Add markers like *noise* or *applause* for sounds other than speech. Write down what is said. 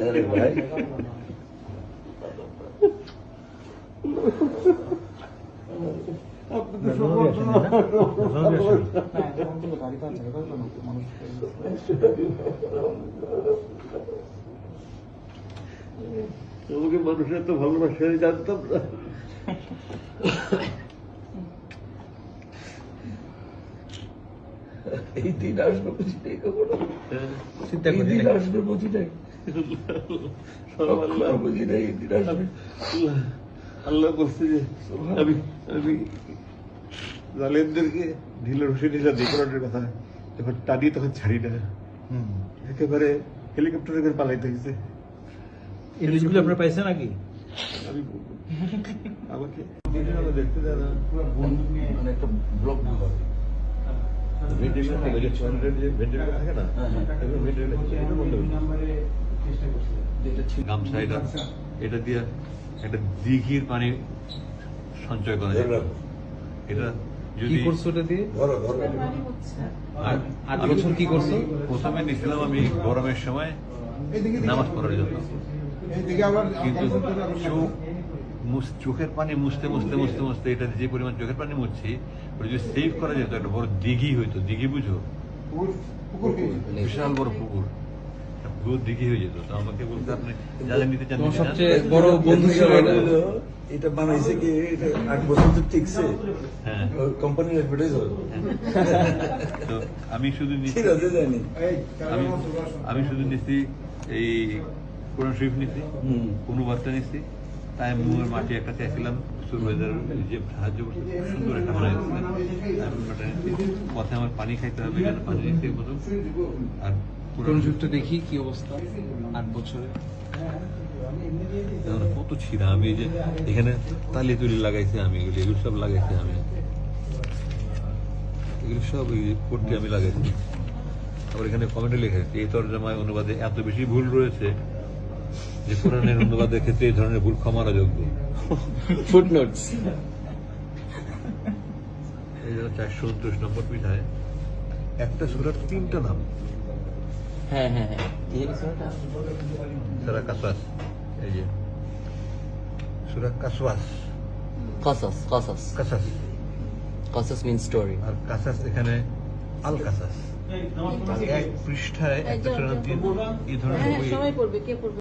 আরে ভাই *laughs* তোমাকে মানুষের এত ভালোবাসে জানতাম না। *laughs* এই দিন আসবে বুঝি নেই কখনো চিন্তা করি দিন আসবে বুঝি নাই বুঝি নাই এই দিন আসবে আল্লাহ আল্লাহ বলছে যে আমি আমি জালেমদেরকে ঢিলে রসে ঢিলা দিয়ে কথা। যখন টানি তখন ছাড়ি না। একেবারে হেলিকপ্টারে করে পালাইতে আপনারা পাইছেন নাকি? আমি বলব। *laughs* আমাকে দিনের আলো দেখতে দেয় না যে থাকে না হ্যাঁ, হ্যাঁ। ভেন্টিলেশন এটা বন্ধ গামছা এটা এটা দিয়ে একটা দিঘির পানি সঞ্চয় করা যায়। এটা কি করছ ওটা দিয়ে? আর- বছর কি করছ? প্রথমে আমি গরমের সময় নামাজ পড়ার জন্য। কিন্তু চোখ চোখের পানি মুছতে মুছতে মুছতে মুছতে এটা যে পরিমাণ চোখের পানি মুছছি ওটা যদি সেভ করা যেত একটা বড় দিঘি হইতো। দিঘি বুঝো? বিশাল বড় পুকুর। পুরো দিঘি হয়ে যেত। তো আমাকে বলতে আপনি যা যা নিতে চান তোমার নিতে চান। সবচেয়ে বড় বন্ধু এটা এটা বানাইছে কি? আট বছর তো টিকছে। কোম্পানির অ্যাডভার্টাইজ হবে তো আমি শুধু নিচ্ছি আমি শুধু এই কোরআন শরীফ নিচ্ছি কোনো বার্তা নিচ্ছি। তাই মুয়ের মাটি একটা চাইছিলাম সুরবাজার যে সাহায্য করছে খুব সুন্দর একটা বানাই আমি পথে আমার পানি খাইতে হবে এখানে পানি নিচ্ছি প্রথম আর কোন দেখি কি অবস্থা আট বছরে। কত ছিঁড়া। আমি যে এখানে তালি তুলি লাগাইছি আমি এগুলো এগুলো সব লাগাইছি আমি। এগুলো সব এই করতে আমি লাগাইছি। আবার এখানে কমেন্টে লিখেছি এই তর্জমায় অনুবাদে এত বেশি ভুল রয়েছে। যে কোরআনের অনুবাদের ক্ষেত্রে এই ধরনের ভুল ক্ষমার যোগ্য ফুটনোটস এই জন্য চারশো উনত্রিশ নম্বর পিঠায়। একটা সুরার তিনটা নাম। হ্যাঁ হ্যাঁ হ্যাঁ। সুরা কাসাস এই যে। সুরা কাসওয়াস। কসাস কসাস কাসাস কসাস মিন স্টোরি আর কাসাস এখানে আল কাসাস এক পৃষ্ঠায় একটা সুরার তিন এই ধরনের হ্যাঁ বই